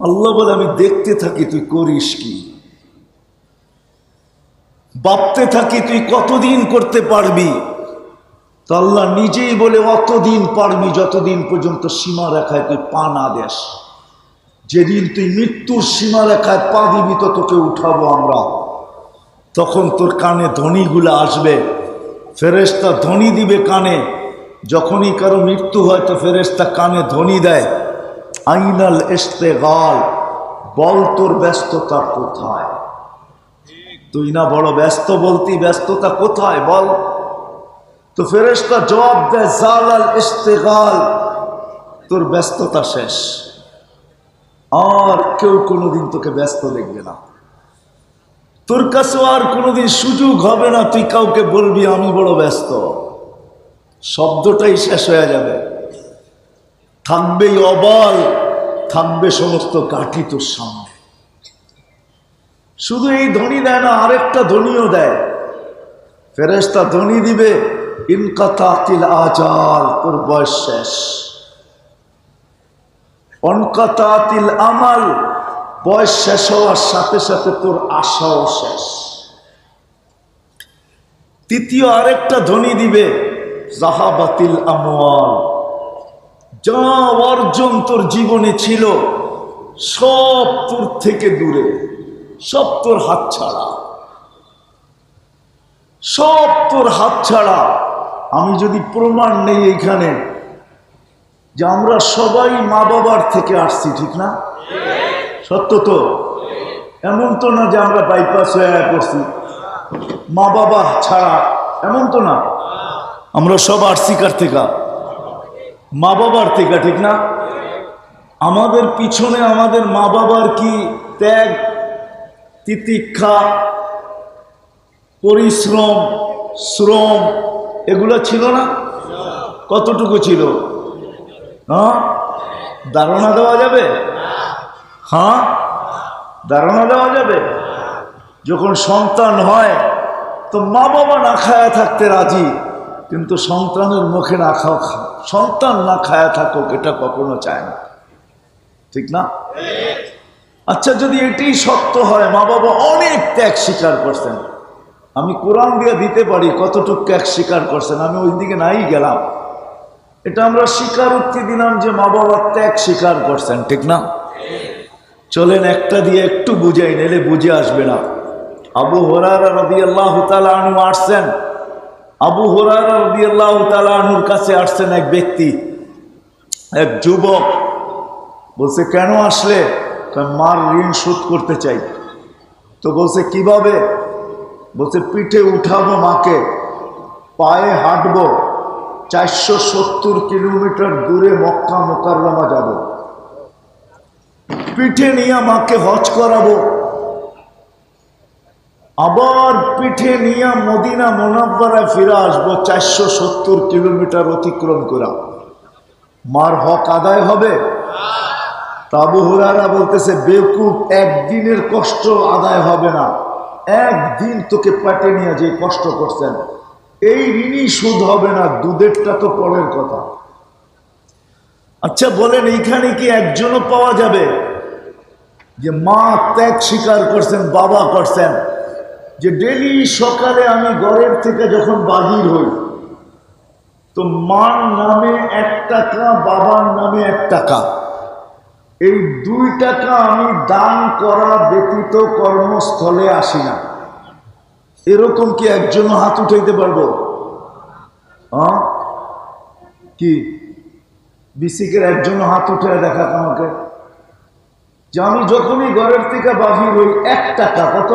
আল্লাহ বলে, আমি দেখতে থাকি, তুই করিস কি? ভাবতে থাকি, তুই কতদিন করতে পারবি? তো আল্লাহ নিজেই বলে, অতদিন পারবি, যতদিন পর্যন্ত সীমা রেখায় তুই পা না দেস। যেদিন তুই মৃত্যুর সীমা রেখায় পা দিবি, তো তোকে উঠাবো আমরা। তখন তোর কানে ধ্বনিগুলো আসবে। ফেরেস্তা ধ্বনি দিবে কানে। যখনই কারও মৃত্যু হয়, তো ফেরেস্তা কানে ধ্বনি দেয়। আইনাল ইস্তেগাল বল তোর ব্যস্ততা কোথায়? তুই না বড় ব্যস্ত বলতি, ব্যস্ততা কোথায় বল? তো ফেরেস্তা জবাব দেয়, জালাল ইস্তেগাল তোর ব্যস্ততা শেষ। আর কেউ কোনোদিন তোকে ব্যস্ত দেখবে না। তোর কাছেও আর কোনোদিন সুযোগ হবে না, তুই কাউকে বলবি, আমি বড় ব্যস্ত। শব্দটাই শেষ হয়ে যাবে। থাকবেই অবাল থাকবে সমস্ত কাঠি তোর সামনে। শুধু এই ধনী দেয় না, আরেকটা ধ্বনিও দেয়। ফেরেস্তা ধনী দিবে ইনকাতাতিল আজাল তোর বয়স শেষ। অনকাতাতিল আমাল বয়স শেষ হওয়ার সাথে সাথে তোর আশাও শেষ। তৃতীয় আরেকটা ধ্বনি দিবে, জাহাবাতিল আমওয়াল যা অর্জন তোর জীবনে ছিল, সব তোর থেকে দূরে, সব তোর হাত ছাড়া। সব তোর হাত ছাড়া। আমি যদি প্রমাণ নেই এখানে যে আমরা সবাই মা বাবার থেকে আসছি, ঠিক না? সত্য তো? এমন তো না যে আমরা বাইপাস হয়ে করছি মা বাবা ছাড়া, এমন তো না? আমরা সব আর্সিকার থেকে। মা বাবার থেকে, ঠিক না? আমাদের পিছনে আমাদের মা বাবার কি ত্যাগ, তিতিক্ষা, পরিশ্রম, শ্রম, এগুলো ছিল না? কতটুকু ছিল? হ্যাঁ? ধারণা দেওয়া যাবে? হ্যাঁ? ধারণা দেওয়া যাবে? যখন সন্তান হয়, তো মা বাবা না খায়া থাকতে রাজি। কিন্তু সন্তানের মুখে না খাওয়া সন্তান না খায়া থাকুক, এটা কখনো চায় না। ঠিক না? আচ্ছা যদি এটাই সত্য হয় মা বাবা অনেক ত্যাগ স্বীকার করছেন। আমি কোরআন দিয়ে দিতে পারি কতটুকু ত্যাগ স্বীকার করছেন, আমি ওই দিকে নাই গেলাম। এটা আমরা স্বীকারোক্তি দিলাম যে মা বাবা ত্যাগ স্বীকার করছেন, ঠিক না? চলেন একটা দিয়ে একটু বুঝাই নিলে বুঝে আসবে না। আবু হরারা রবি আল্লাহ আনু আসছেন আবু হরারা কাছে আসছেন এক ব্যক্তি, এক যুবক। বলছে, কেন আসলে? মার ঋণ শোধ করতে চাই। তো বলছে, কীভাবে? বলছে, পিঠে উঠাবো মাকে, পায়ে হাঁটবো, চারশো সত্তর কিলোমিটার দূরে মক্কা মোকাররমা যাব। পিঠে নিয়ে মাকে হজ করাবো আবার পিঠে নিয়ে মদিনা মোনাব্বারায় ফিরে আসব চারশো সত্তর কিলোমিটার অতিক্রম করা। মার হক আদায় হবে? তাবু হুরারা বলতেছে, বেকুব, একদিনের কষ্ট আদায় হবে না। একদিন তোকে পেটে নিয়ে যে কষ্ট করছেন। এই ঋণই সুদ হবে না, দুধেরটা তো পরের কথা। আচ্ছা বলেন, এইখানে কি একজনও পাওয়া যাবে? যে মা ত্যাগ স্বীকার করছেন, বাবা করছেন। যে ডেলি সকালে আমি ঘরের থেকে যখন বাহির হই, তো মার নামে এক টাকা, বাবার নামে এক টাকা। এই দুই টাকা আমি দান করা ব্যতীত কর্মস্থলে আসি না। এরকম কি একজনও হাত উঠাইতে পারব? কি? বিসিকের একজনও হাত উঠে দেখা আমাকে যে আমি যখনই ঘরের থেকে বাহির হই, এক টাকা কত?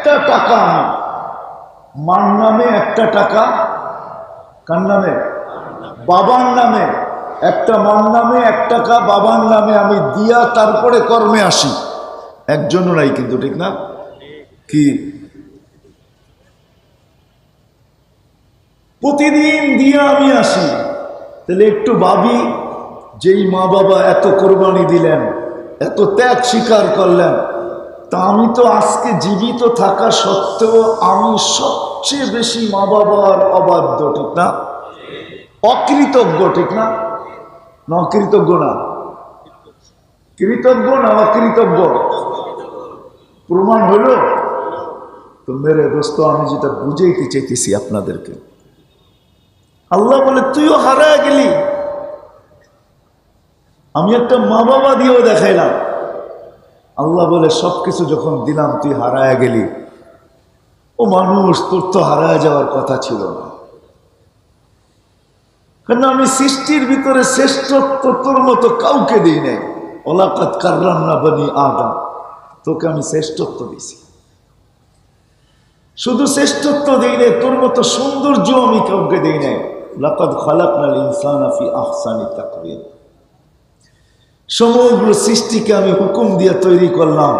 একটা টাকা। মার নামে একটা টাকা। কার নামে? বাবার নামে। একটা মার নামে এক টাকা, বাবার নামে আমি দিয়া তারপরে কর্মে আসি। একজনও নাই কিন্তু, ঠিক না? কি? প্রতিদিন দিয়া আমি আসি। তাহলে একটু ভাবি, যেই মা বাবা এত কোরবানি দিলেন, এত ত্যাগ স্বীকার করলেন তা আমি তো আজকে জীবিত থাকা সত্ত্বেও আমি সবচেয়ে বেশি মা বাবার অবাধ্য, ঠিক না? অকৃতজ্ঞ, ঠিক না? অকৃতজ্ঞ না। কৃতজ্ঞ না অকৃতজ্ঞ? প্রমাণ হলো? তো মেরে দোস্ত, আমি যেটা বুঝাইতে চাইতেছি আপনাদেরকে। আল্লাহ বলে, তুইও হারায় গেলি। আমি একটা মা বাবা দিয়েও দেখাইলাম। আল্লাহ বলে সবকিছু যখন দিলাম, তুই হারায় গেলি। ও মানুষ, তোর তো হারায় যাওয়ার কথা ছিল না। কারণ আমি সৃষ্টির ভিতরে শ্রেষ্ঠত্ব তোর মতো কাউকে দিই নাই। ওলাকাত কার্রাম না বানি আদম, তোকে আমি শ্রেষ্ঠত্ব দিছি শুধু শ্রেষ্ঠত্ব দিই নাই, তোর মতো সৌন্দর্য আমি কাউকে দিই নাই। লাকাদ খালাকনাল ইনসান ফি আহসানি তাকওয়িম। সমগ্র সৃষ্টিকে আমি হুকুম দিয়ে তৈরি করলাম।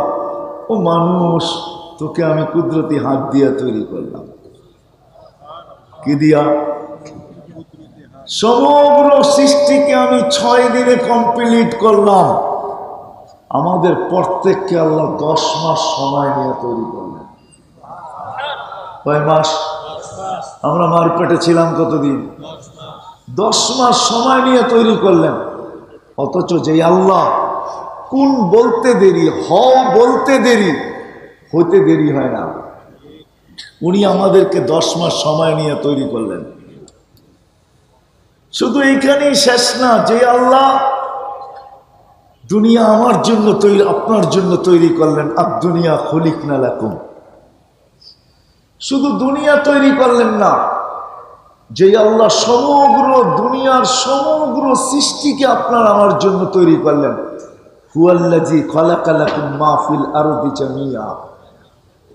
ও মানুষ, তোকে আমি কুদরতি হাত দিয়ে তৈরি করলাম। কি দিয়া? সমগ্র সৃষ্টিকে আমি ছয় দিনে কমপ্লিট করলাম। আমাদের প্রত্যেককে আল্লাহ দশ মাস সময় নিয়ে তৈরি করলেন। কয় মাস? আমরা মারপেটে ছিলাম কতদিন? দশ মাস সময় নিয়ে তৈরি করলেন। অথচ যে আল্লাহ কোন বলতে দেরি, হও বলতে দেরি হতে দেরি হয় না। উনি আমাদেরকে দশ মাস সময় নিয়ে তৈরি করলেন। শুধু এইখানেই শেষ না যে আল্লাহ দুনিয়া আমার জন্য তৈরি, আপনার জন্য তৈরি করলেন আর দুনিয়া খলিক না লাকুম। শুধু দুনিয়া তৈরি করলেন না যে আল্লাহ সমগ্র দুনিয়ার সমগ্র সৃষ্টিকে আপনার আমার জন্য তৈরি করলেন। মাহফিল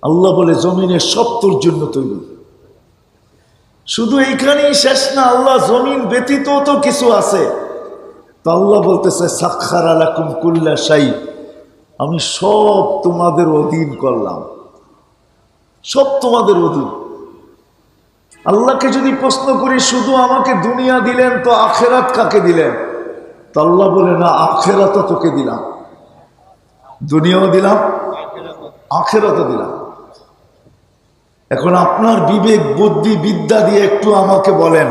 আল্লাহ বলে, জমিনের সব তোর জন্য তৈরি। শুধু এইখানেই শেষ না, আল্লাহ জমিন ব্যতীত তো কিছু আছে। তো আল্লাহ বলতেছে, সাক্ষার আলাকুম কুল্লা সাই আমি সব তোমাদের অধীন করলাম। সব তোমাদের অধীন। আল্লাহকে যদি প্রশ্ন করি, শুধু আমাকে দুনিয়া দিলেন তো আখেরাত কাকে দিলেন? তো আল্লাহ বলে, না, আখেরাতও তোকে দিলাম। দুনিয়াও দিলাম, আখেরাতও দিলাম। এখন আপনার বিবেক, বুদ্ধি, বিদ্যা দিয়ে একটু আমাকে বলেন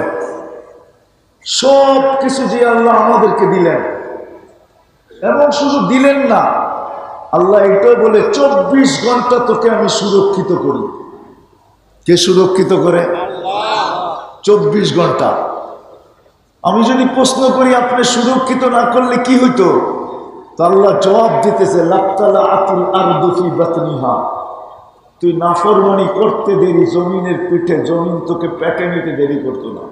সব কিছু যে আল্লাহ আমাদেরকে দিলেন, এবং শুধু দিলেন না, আল্লাহ এটাও বলে, চব্বিশ ঘণ্টা তোকে আমি সুরক্ষিত করি। কে সুরক্ষিত করে? চব্বিশ ঘণ্টা। আমি যদি প্রশ্ন করি, আপনি সুরক্ষিত না করলে কি হইতো? তো আল্লাহ জবাব দিতেছে লাপতালা আতুল আর দুফি বাতনিহা। তুই নাফরমানি করতে দেরি, জমিনের পিঠে, জমিন তোকে প্যাকে নিতে দেরি করতো না।